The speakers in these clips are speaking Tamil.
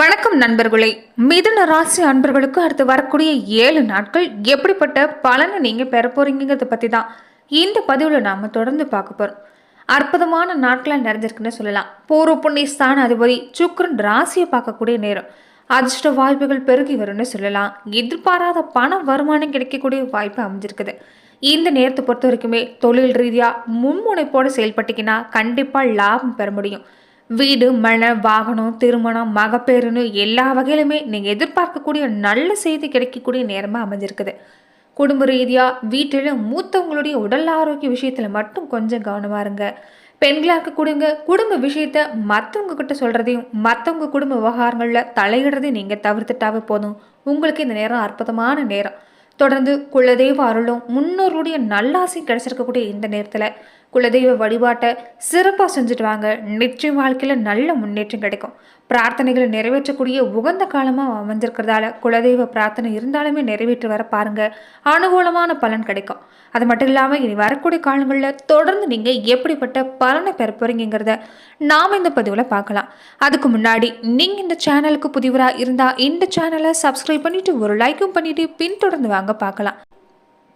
வணக்கம் நண்பர்களே. மிதுன ராசி அன்பர்களுக்கு அடுத்து வரக்கூடிய ஏழு நாட்கள் எப்படிப்பட்ட பலனை நீங்கள் பெற போறீங்கிறத பற்றி தான் இந்த பதிவில் நாம் தொடர்ந்து பார்க்க போகிறோம் அற்புதமான நாட்களாக நிறைஞ்சிருக்குன்னு சொல்லலாம். பூர்வ புண்ணிய ஸ்தான அதிபதி சுக்கிரன் ராசியை பார்க்கக்கூடிய நேரம். அதிர்ஷ்ட வாய்ப்புகள் பெருகி வரும்னு சொல்லலாம். எதிர்பாராத பண வருமானம் கிடைக்கக்கூடிய வாய்ப்பு அமைஞ்சிருக்குது. இந்த நேரத்தை பொறுத்த வரைக்குமே தொழில் ரீதியாக முன்முனைப்போடு செயல்பட்டீங்கன்னா கண்டிப்பாக லாபம் பெற முடியும். வீடு மழை வாகனம் திருமணம் மகப்பேறுன்னு எல்லா வகையிலுமே நீங்கள் எதிர்பார்க்கக்கூடிய நல்ல செய்தி கிடைக்கக்கூடிய நேரமாக அமைஞ்சிருக்குது. குடும்ப ரீதியாக வீட்டில் மூத்தவங்களுடைய உடல் ஆரோக்கிய விஷயத்தில் மட்டும் கொஞ்சம் கவனமாக இருங்க. பெண்களாக இருக்கக்கூடியவங்க குடும்ப விஷயத்த மற்றவங்க கிட்ட சொல்கிறதையும் மற்றவங்க குடும்ப விவகாரங்களில் தலையிடுறதையும் நீங்கள் தவிர்த்துட்டாவே போதும். உங்களுக்கு இந்த நேரம் அற்புதமான நேரம். தொடர்ந்து குலதெய்வ அருளும் முன்னோருடைய நல்லாசையும் கிடைச்சிருக்கக்கூடிய இந்த நேரத்தில் குலதெய்வ வழிபாட்டை சிறப்பாக செஞ்சுட்டு வாங்க. நிச்சயம் வாழ்க்கையில் நல்ல முன்னேற்றம் கிடைக்கும். பிரார்த்தனைகளை நிறைவேற்றக்கூடிய உகந்த காலமாக அமைஞ்சிருக்கிறதால குலதெய்வ பிரார்த்தனை இருந்தாலுமே நிறைவேற்றி வர பாருங்க. அனுகூலமான பலன் கிடைக்கும். அது மட்டும் இல்லாமல் இனி வரக்கூடிய காலங்களில் தொடர்ந்து நீங்கள் எப்படிப்பட்ட பலனை பெற போறீங்கிறத நாம் இந்த பதிவில் பார்க்கலாம். அதுக்கு முன்னாடி நீங்கள் இந்த சேனலுக்கு புதிவராக இருந்தால் இந்த சேனலை சப்ஸ்கிரைப் பண்ணிவிட்டு ஒரு லைக்கும் பண்ணிவிட்டு பின்தொடர்ந்து வாங்க பார்க்கலாம்.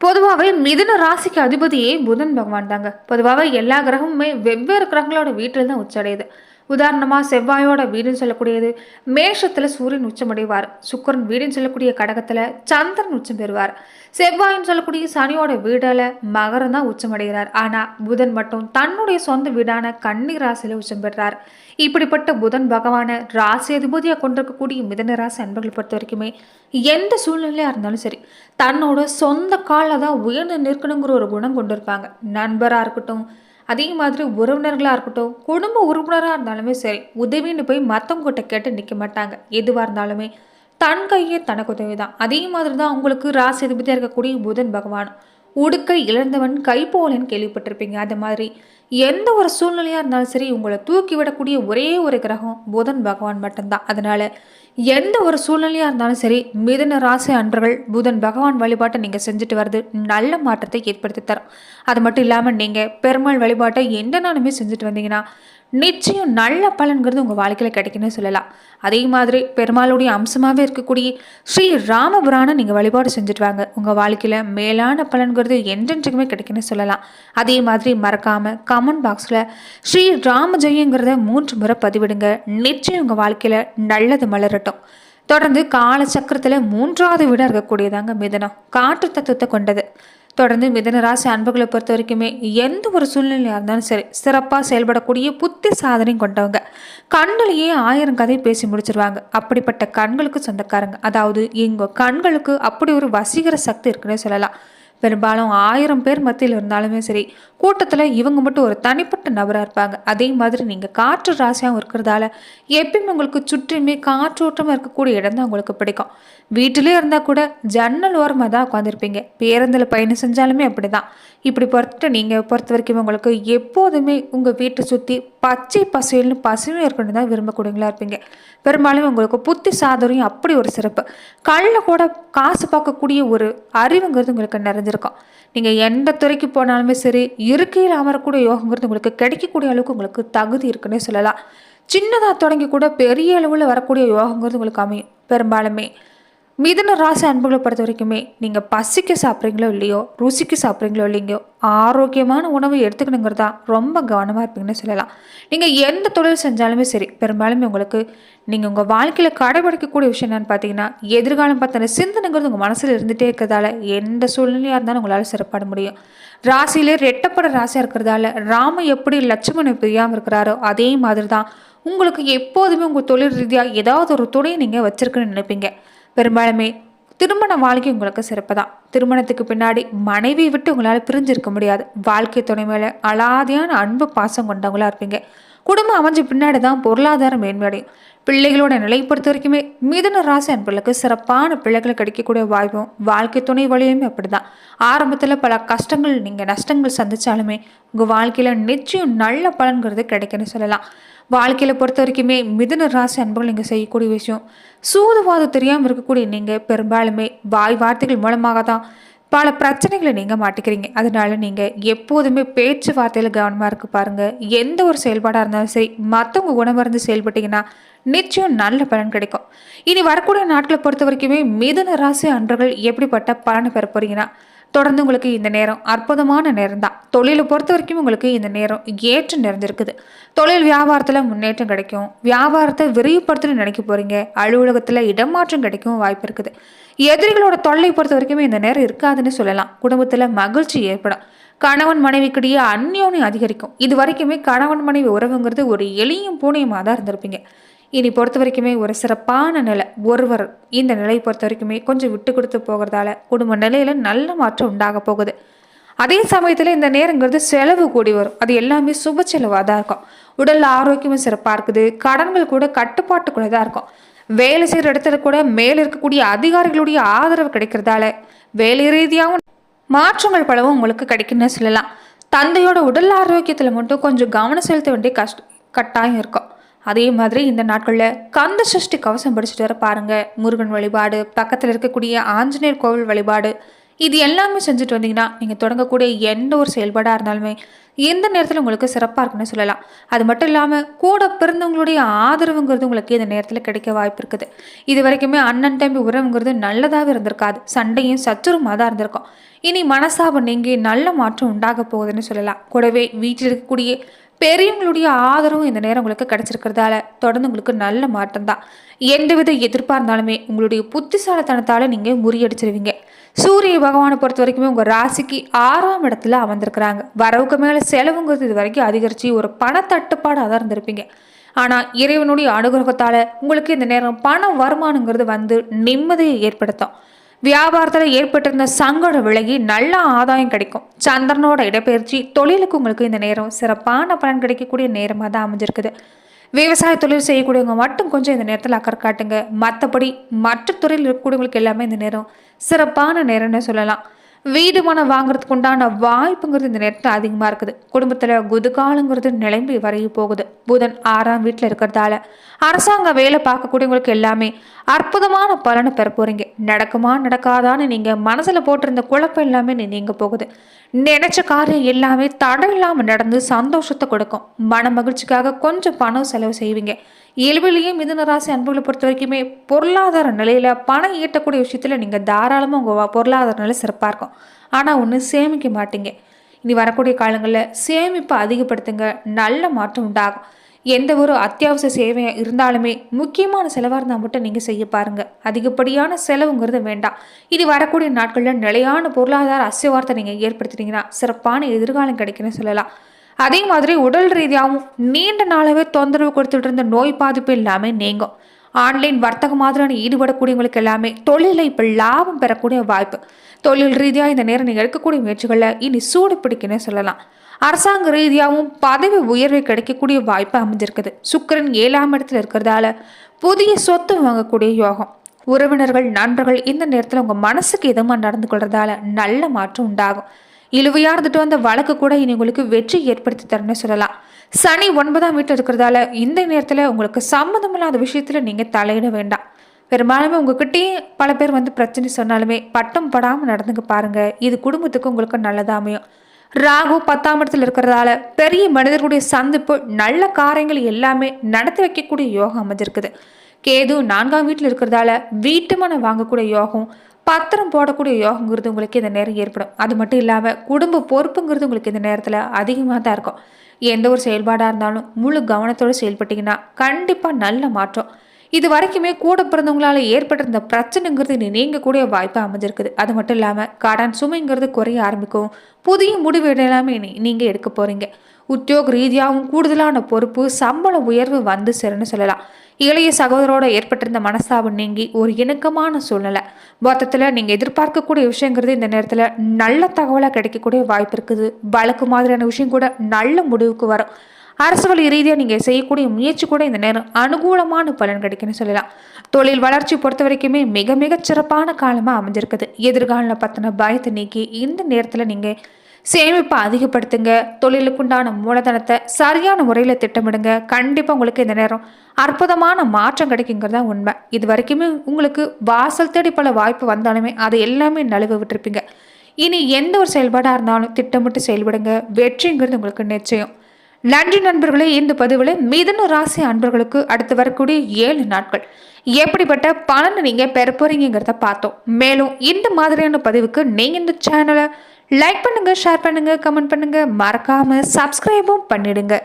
பொதுவாகவே மிதுன ராசிக்கு அதிபதியே புதன் பகவான் தாங்க பொதுவாகவே எல்லா கிரகமுமே வெவ்வேறு கிரகங்களோட வீட்டில் தான் உச்சடையுது. உதாரணமாக செவ்வாயோட வீடுன்னு சொல்லக்கூடியது. மேஷத்தில் சூரியன் உச்சமடைவார். சுக்கரன் வீடுன்னு சொல்லக்கூடிய கடகத்தில் சந்திரன் உச்சம் பெறுவார். செவ்வாயின்னு சொல்லக்கூடிய சனியோட வீடில் மகரம் தான் உச்சமடைகிறார். ஆனால் புதன் மட்டும் தன்னுடைய சொந்த வீடான கன்னி ராசியில் உச்சம் பெறுறார். இப்படிப்பட்ட புதன் பகவானை ராசி அதிபதியாக கொண்டிருக்கக்கூடிய மிதன ராசி அன்பர்களை பொறுத்த வரைக்குமே எந்த சூழ்நிலையாக இருந்தாலும் சரி தன்னோட சொந்த காலில் தான் உயர்ந்து நிற்கணுங்கிற ஒரு குணம் கொண்டிருப்பாங்க. நண்பராக இருக்கட்டும் அதே மாதிரி உறவினர்களாக இருக்கட்டும் குடும்ப உறுப்பினராக இருந்தாலுமே சரி உதவின்னு போய் மற்றவங்ககிட்ட கேட்டு நிற்க மாட்டாங்க. எதுவாக இருந்தாலுமே தன் கையே தனக்கு உதவி தான் அதே மாதிரி தான் உங்களுக்கு ராசி அதிபதியாக இருக்கக்கூடிய புதன் பகவான். உடுக்கை இழந்தவன் கைப்போலன்னு கேள்விப்பட்டிருப்பீங்க. அது மாதிரி எந்த ஒரு சூழ்நிலையாக இருந்தாலும் சரி உங்களை தூக்கி விடக்கூடிய ஒரே ஒரு கிரகம் புதன் பகவான் மட்டும்தான். அதனால் எந்த ஒரு சூழ்நிலையாக இருந்தாலும் சரி மிதன ராசி அன்பர்கள் புதன் பகவான் வழிபாட்டை நீங்கள் செஞ்சுட்டு வர்றது நல்ல மாற்றத்தை ஏற்படுத்தி தரும். அது மட்டும் இல்லாமல் நீங்கள் பெருமாள் வழிபாட்டை எந்த நாளுமே செஞ்சுட்டு வந்தீங்கன்னா நிச்சயம் நல்ல பலன்கிறது உங்கள் வாழ்க்கையில் கிடைக்குன்னு சொல்லலாம். அதே மாதிரி பெருமாளுடைய அம்சமாகவே இருக்கக்கூடிய ஸ்ரீ ராமபுரானை நீங்கள் வழிபாடு செஞ்சுட்டு வாங்க. உங்கள் வாழ்க்கையில் மேலான பலன்கிறது என்றென்றைக்குமே கிடைக்குன்னு சொல்லலாம். அதே மாதிரி மறக்காமல் கமெண்ட் பாக்ஸில் ஸ்ரீ ராமஜெயங்கிறத மூன்று முறை பதிவிடுங்க. நிச்சயம் உங்கள் வாழ்க்கையில் நல்லது மலரட்டும். தொடர்ந்து கால சக்கரத்தில் மூன்றாவது வீடாக இருக்கக்கூடியதாங்க மிதனம். காற்று தத்துவத்தை கொண்டது. தொடர்ந்து மிதனராசி அன்புகளை பொறுத்த வரைக்குமே எந்த ஒரு சூழ்நிலையாக இருந்தாலும் சரி சிறப்பாக செயல்படக்கூடிய புத்தி சாதனையும் கொண்டவங்க. கண்களையே ஆயிரம் கதை பேசி முடிச்சிருவாங்க. அப்படிப்பட்ட கண்களுக்கு சொந்தக்காரங்க. அதாவது எங்கள் கண்களுக்கு அப்படி ஒரு வசீகர சக்தி இருக்குன்னே சொல்லலாம். பெரும்பாலும் ஆயிரம் பேர் மத்தியில் இருந்தாலுமே சரி கூட்டத்தில் இவங்க மட்டும் ஒரு தனிப்பட்ட நபராக இருப்பாங்க. அதே மாதிரி நீங்கள் காற்று ராசியாகவும் இருக்கிறதால எப்பயுமே உங்களுக்கு சுற்றியுமே காற்றோட்டமாக இருக்கக்கூடிய இடம் தான் உங்களுக்கு பிடிக்கும். வீட்டிலே இருந்தால் கூட ஜன்னல் ஓரமாக தான் உட்காந்துருப்பீங்க பேருந்தில் பயணம் செஞ்சாலுமே அப்படி தான் இப்படி பொறுத்து நீங்கள் பொறுத்த வரைக்கும் உங்களுக்கு எப்போதுமே உங்கள் வீட்டை சுற்றி பச்சை பசேல்னு பசுமையாக இருக்கணும் தான் விரும்பக்கூடியங்களா இருப்பீங்க. பெரும்பாலும் உங்களுக்கு புத்தி சாதுரியம் அப்படி ஒரு சிறப்பு. கல்லில் கூட காசு பார்க்கக்கூடிய ஒரு அறிவுங்கிறது உங்களுக்கு நிறைஞ்சிருக்கும் நீங்கள் எந்த துறைக்கு போனாலுமே சரி இருக்கையில் அமரக்கூடிய யோகங்கிறது உங்களுக்கு கிடைக்கக்கூடிய அளவுக்கு உங்களுக்கு தகுதி இருக்குன்னே சொல்லலாம். சின்னதாக தொடங்கி கூட பெரிய அளவில் வரக்கூடிய யோகங்கிறது உங்களுக்கு அமையும். பெரும்பாலுமே மிதுன ராசி அன்புகளை பொறுத்த வரைக்குமே நீங்கள் பசிக்க சாப்பிட்றீங்களோ இல்லையோ ருசிக்கு சாப்பிட்றீங்களோ இல்லைங்கோ ஆரோக்கியமான உணவு எடுத்துக்கணுங்கிறதா ரொம்ப கவனமாக இருப்பீங்கன்னு சொல்லலாம். நீங்கள் எந்த தொழில் செஞ்சாலுமே சரி பெரும்பாலுமே உங்களுக்கு நீங்கள் உங்கள் வாழ்க்கையில் கடைபிடிக்கக்கூடிய விஷயம் என்னென்னு பார்த்தீங்கன்னா எதிர்காலம் பார்த்தின சிந்தனைங்கிறது உங்கள் மனசில் இருந்துகிட்டே இருக்கிறதால எந்த சூழ்நிலையாக இருந்தாலும் உங்களால் சிறப்பாட முடியும். ராசியிலே ரெட்டப்பட ராசியாக இருக்கிறதால ராம எப்படி லட்சுமணன் பிரியாமல் இருக்கிறாரோ அதே மாதிரி தான் உங்களுக்கு எப்போதுமே உங்கள் தொழில் ரீதியாக ஏதாவது ஒரு துணையை நீங்கள் வச்சுருக்குன்னு நினைப்பீங்க. பெரும்பாலுமே திருமண வாழ்க்கை உங்களுக்கு சிறப்பு தான் திருமணத்துக்கு பின்னாடி மனைவியை விட்டு உங்களால் பிரிஞ்சிருக்க முடியாது. வாழ்க்கை துணை மேலே அலாதியான அன்பு பாசம் கொண்டவங்களா இருப்பீங்க. குடும்பம் அமைஞ்ச பின்னாடி தான் பொருளாதாரம் மேன்மையடையும் பிள்ளைகளோட நிலையை பொறுத்த வரைக்குமே மிதுன ராசி அன்பர்களுக்கு சிறப்பான பிள்ளைகளை கிடைக்கக்கூடிய வாய்ப்பும் வாழ்க்கை துணை வழியுமே அப்படிதான். ஆரம்பத்தில் பல கஷ்டங்கள் நீங்கள் நஷ்டங்கள் சந்திச்சாலுமே உங்கள் வாழ்க்கையில் நிச்சயம் நல்ல பலன்கிறது கிடைக்குன்னு சொல்லலாம். வாழ்க்கையில் பொறுத்த வரைக்குமே மிதுன ராசி அன்புகள் நீங்கள் செய்யக்கூடிய விஷயம் சூதுவாதம் தெரியாமல் இருக்கக்கூடிய நீங்கள் பெரும்பாலுமே வாய் வார்த்தைகள் மூலமாக தான் பல பிரச்சனைகளை நீங்கள் மாட்டிக்கிறீங்க. அதனால நீங்கள் எப்போதுமே பேச்சுவார்த்தையில் கவனமாக இருக்கு பாருங்கள் எந்த ஒரு செயல்பாடாக இருந்தாலும் சரி மற்றவங்க குணமருந்து செயல்பட்டீங்கன்னா நிச்சயம் நல்ல பலன் கிடைக்கும். இனி வரக்கூடிய நாட்களை பொறுத்த வரைக்குமே மிதுன ராசி அன்றர்கள் எப்படிப்பட்ட பலனை பெற போறீங்கன்னா தொடர்ந்து உங்களுக்கு இந்த நேரம் அற்புதமான நேரம் தான் தொழிலை பொறுத்த வரைக்கும் உங்களுக்கு இந்த நேரம் ஏற்றம் நிறைஞ்சிருக்குது தொழில் வியாபாரத்தில் முன்னேற்றம் கிடைக்கும். வியாபாரத்தை விரிவுபடுத்தணும்னு நினைக்க போகிறீங்க அலுவலகத்தில் இடமாற்றம் கிடைக்கும் வாய்ப்பு இருக்குது. எதிரிகளோட தொல்லை பொறுத்த வரைக்குமே இந்த நேரம் இருக்காதுன்னு சொல்லலாம். குடும்பத்தில் மகிழ்ச்சி ஏற்படும். கணவன் மனைவிக்கிடையே அந்யோன்யம் அதிகரிக்கும். இது வரைக்குமே கணவன் மனைவி உறவுங்கிறது ஒரு எளியும் பூனையுமாக தான் இருந்திருப்பீங்க. இனி பொறுத்த வரைக்குமே ஒரு சிறப்பான நிலை. ஒருவர் இந்த நிலையை பொறுத்த வரைக்குமே கொஞ்சம் விட்டு கொடுத்து போகிறதால குடும்ப நிலையில் நல்ல மாற்றம் உண்டாக போகுது. அதே சமயத்தில் இந்த நேரங்கிறது செலவு கூடி வரும். அது எல்லாமே சுப செலவாக தான் இருக்கும். உடல் ஆரோக்கியமும் சிறப்பாக இருக்குது. கடன்கள் கூட கட்டுப்பாட்டுக்குள்ளே தான் இருக்கும். வேலை செய்கிற இடத்துல கூட மேலே இருக்கக்கூடிய அதிகாரிகளுடைய ஆதரவு கிடைக்கிறதால வேலை ரீதியாகவும் மாற்றங்கள் பலவும் உங்களுக்கு கிடைக்குன்னு சொல்லலாம். தந்தையோட உடல் ஆரோக்கியத்தில் மட்டும் கொஞ்சம் கவனம் செலுத்த வேண்டிய கஷ்ட கட்டாயம் இருக்கும். அதே மாதிரி இந்த நாட்களில் கந்த சஷ்டி கவசம் படிச்சுட்டு வர பாருங்க. முருகன் வழிபாடு பக்கத்தில் இருக்கக்கூடிய ஆஞ்சநேயர் கோவில் வழிபாடு இது எல்லாமே செஞ்சுட்டு வந்தீங்கன்னா நீங்கள் தொடங்கக்கூடிய எந்த ஒரு செயல்பாடாக இருந்தாலுமே எந்த நேரத்தில் உங்களுக்கு சிறப்பாக இருக்குன்னு சொல்லலாம். அது மட்டும் இல்லாமல் கூட பிறந்தவங்களுடைய ஆதரவுங்கிறது உங்களுக்கு இந்த நேரத்தில் கிடைக்க வாய்ப்பு இருக்குது. இது வரைக்குமே அண்ணன் தம்பி உறவுங்கிறது நல்லதாக இருந்திருக்காது. சண்டையும் சச்சுருமாக தான் இருந்திருக்கும். இனி மனசாபம் நீங்கி நல்ல மாற்றம் உண்டாக போகுதுன்னு சொல்லலாம். கூடவே வீட்டில் இருக்கக்கூடிய பெரியவங்களுடைய ஆதரவும் இந்த நேரம் உங்களுக்கு கிடைச்சிருக்கிறதால தொடர்ந்து உங்களுக்கு நல்ல மாற்றம் தான் எந்தவித எதிர்ப்பாக இருந்தாலுமே உங்களுடைய புத்திசாலித்தனத்தால் நீங்கள் முறியடிச்சிருவீங்க. சூரிய பகவானை பொறுத்த வரைக்குமே உங்கள் ராசிக்கு ஆறாம் இடத்துல அமர்ந்திருக்கிறாங்க. வரவுக்கு மேலே செலவுங்கிறது இது வரைக்கும் அதிகரித்து ஒரு பணத்தட்டுப்பாடாக தான் இருந்திருப்பீங்க. ஆனால் இறைவனுடைய அனுகிரகத்தால் உங்களுக்கு இந்த நேரம் பண வருமானங்கிறது வந்து நிம்மதியை ஏற்படுத்தும். வியாபாரத்தில் ஏற்பட்டிருந்த சங்கடம் விலகி நல்ல ஆதாயம் கிடைக்கும். சந்திரனோட இடப்பெயர்ச்சி தொழிலுக்கு உங்களுக்கு இந்த நேரம் சிறப்பான பலன் கிடைக்கக்கூடிய நேரமாக தான் அமைஞ்சிருக்குது. விவசாய தொழில் செய்யக்கூடியவங்க மட்டும் கொஞ்சம் இந்த நேரத்தில் அக்கறை காட்டுங்க. மற்றபடி மற்ற துறையில் இருக்கக்கூடியவங்களுக்கு எல்லாமே இந்த நேரம் சிறப்பான நேரம்னு சொல்லலாம். வீடு மனம் வாங்குறதுக்கு உண்டான வாய்ப்புங்கிறது இந்த நேரத்தில் அதிகமாக இருக்குது. குடும்பத்தில் குதுகாலங்கிறது நிலம்பி வரைய போகுது. புதன் ஆறாம் வீட்டில் இருக்கிறதால அரசாங்க வேலை பார்க்கக்கூடியவங்களுக்கு எல்லாமே அற்புதமான பலனை பெற போகிறீங்க நடக்குமா நடக்காதான்னு நீங்கள் மனசில் போட்டிருந்த குழப்பம் எல்லாமே நீங்க போகுது. நினைச்ச காரியம் எல்லாமே தடையில்லாமல் நடந்து சந்தோஷத்தை கொடுக்கும். மன மகிழ்ச்சிக்காக கொஞ்சம் பணம் செலவு செய்வீங்க. இயல்பிலேயே மிதுன ராசி அன்புகளை பொறுத்த வரைக்குமே பொருளாதார நிலையில் பணம் ஈட்டக்கூடிய விஷயத்தில் நீங்கள் தாராளமாக உங்கள் பொருளாதார நிலை சிறப்பாக இருக்கும் ஆனால் ஒன்று சேமிக்க மாட்டீங்க. இனி வரக்கூடிய காலங்களில் சேமிப்பை அதிகப்படுத்துங்க. நல்ல மாற்றம் உண்டாகும். எந்த ஒரு அத்தியாவசிய சேவை இருந்தாலுமே முக்கியமான செலவாக இருந்தால் மட்டும் நீங்கள் செய்ய பாருங்கள் அதிகப்படியான செலவுங்கிறது வேண்டாம். இது வரக்கூடிய நாட்களில் நிலையான பொருளாதார அசைவார்த்தை நீங்கள் ஏற்படுத்துனீங்கன்னா சிறப்பான எதிர்காலம் கிடைக்குன்னு சொல்லலாம். அதே மாதிரி உடல் ரீதியாகவும் நீண்ட நாளாகவே தொந்தரவு கொடுத்துட்டு இருந்த நோய் பாதிப்பு எல்லாமே நீங்கும். ஆன்லைன் வர்த்தக மாதிரியான ஈடுபடக்கூடியவங்களுக்கு எல்லாமே தொழிலை இப்போ லாபம் பெறக்கூடிய வாய்ப்பு. தொழில் ரீதியாக இந்த நேரம் நீங்கள் எடுக்கக்கூடிய முயற்சிகளில் இனி சூடு பிடிக்குன்னு சொல்லலாம். அரசாங்க ரீதியாகவும் பதவி உயர்வு கிடைக்கக்கூடிய வாய்ப்பு அமைஞ்சிருக்குது. சுக்கரன் ஏழாம் இடத்துல இருக்கிறதால புதிய சொத்து வாங்கக்கூடிய யோகம். உறவினர்கள் நண்பர்கள் இந்த நேரத்தில் உங்கள் மனசுக்கு இதமாக நடந்து கொள்றதால நல்ல மாற்றம் உண்டாகும். இழுவையாக இருந்துட்டு வந்த வழக்கு கூட இனி உங்களுக்கு வெற்றி ஏற்படுத்தி தரணும்னு சொல்லலாம். சனி ஒன்பதாம் வீட்டில் இருக்கிறதால இந்த நேரத்தில் உங்களுக்கு சம்மந்தமில்லாத விஷயத்தில் நீங்கள் தலையிட வேண்டாம். பெரும்பாலுமே உங்ககிட்டயே பல பேர் வந்து பிரச்சனை சொன்னாலுமே பட்டம் படாமல் நடந்துங்க பாருங்கள் இது குடும்பத்துக்கு உங்களுக்கு நல்லதாக அமையும். ராகு பத்தாம் இடத்துல இருக்கிறதால பெரிய மனிதர்களுடைய சந்திப்பு நல்ல காரியங்கள் எல்லாமே நடத்தி வைக்கக்கூடிய யோகம் அமைஞ்சிருக்குது. கேது நான்காம் வீட்டில் இருக்கிறதால வீட்டு மனம் வாங்கக்கூடிய யோகம் பத்திரம் போடக்கூடிய யோகங்கிறது உங்களுக்கு இந்த நேரம் ஏற்படும். அது மட்டும் இல்லாமல் குடும்ப பொறுப்புங்கிறது உங்களுக்கு இந்த நேரத்தில் அதிகமாக தான் இருக்கும். எந்த ஒரு செயல்பாடாக இருந்தாலும் முழு கவனத்தோடு செயல்பட்டிங்கன்னா கண்டிப்பாக நல்ல மாற்றம். இது வரைக்குமே கூட பிறந்தவங்களால ஏற்பட்டிருந்த பிரச்சனைங்கிறது நீங்கக்கூடிய வாய்ப்பு அமைஞ்சிருக்குது. அது மட்டும் இல்லாமல் கடன் சுமைங்கிறது குறைய ஆரம்பிக்கும். புதிய முடிவு எல்லாமே நீங்கள் எடுக்க போகிறீங்க உத்தியோக ரீதியாகவும் கூடுதலான பொறுப்பு சம்பள உயர்வு வந்து சேருன்னு சொல்லலாம். இளைய சகோதரோட ஏற்பட்டிருந்த மனஸ்தாபம் நீங்கி ஒரு இணக்கமான சூழ்நிலை. மொத்தத்தில் நீங்கள் எதிர்பார்க்கக்கூடிய விஷயங்கிறது இந்த நேரத்தில் நல்ல தகவலாக கிடைக்கக்கூடிய வாய்ப்பு இருக்குது. வழக்கு மாதிரியான விஷயம் கூட நல்ல முடிவுக்கு வரும். அரசு வழி ரீதியாக நீங்கள் செய்யக்கூடிய முயற்சி கூட இந்த நேரம் அனுகூலமான பலன் கிடைக்குன்னு சொல்லலாம். தொழில் வளர்ச்சி பொறுத்த வரைக்குமே மிக மிக சிறப்பான காலமாக அமைஞ்சிருக்குது. எதிர்காலம் பற்றின பயத்தை நீக்கி இந்த நேரத்தில் நீங்கள் சேமிப்பை அதிகப்படுத்துங்க. தொழிலுக்குண்டான மூலதனத்தை சரியான முறையில் திட்டமிடுங்க. கண்டிப்பாக உங்களுக்கு இந்த நேரம் அற்புதமான மாற்றம் கிடைக்குங்கிறதா உண்மை. இது வரைக்குமே உங்களுக்கு வாசல் தேடி பல வாய்ப்பு வந்தாலுமே அதை எல்லாமே நழுவ விட்டுருப்பீங்க. இனி எந்த ஒரு செயல்பாடாக இருந்தாலும் திட்டமிட்டு செயல்படுங்க. வெற்றிங்கிறது உங்களுக்கு நிச்சயம். நன்றி நண்பர்களே இந்த பதிவில் மிதுன ராசி அன்பர்களுக்கு அடுத்து வரக்கூடிய ஏழு நாட்கள். எப்படிப்பட்ட பலனை நீங்கள் பெற போறீங்கிறத பார்த்தோம். மேலும் இந்த மாதிரியான பதிவுக்கு நீங்கள் இந்த சேனலை லைக் பண்ணுங்கள் ஷேர் பண்ணுங்கள் கமெண்ட் பண்ணுங்கள் மறக்காமல் சப்ஸ்கிரைபும் பண்ணிடுங்க.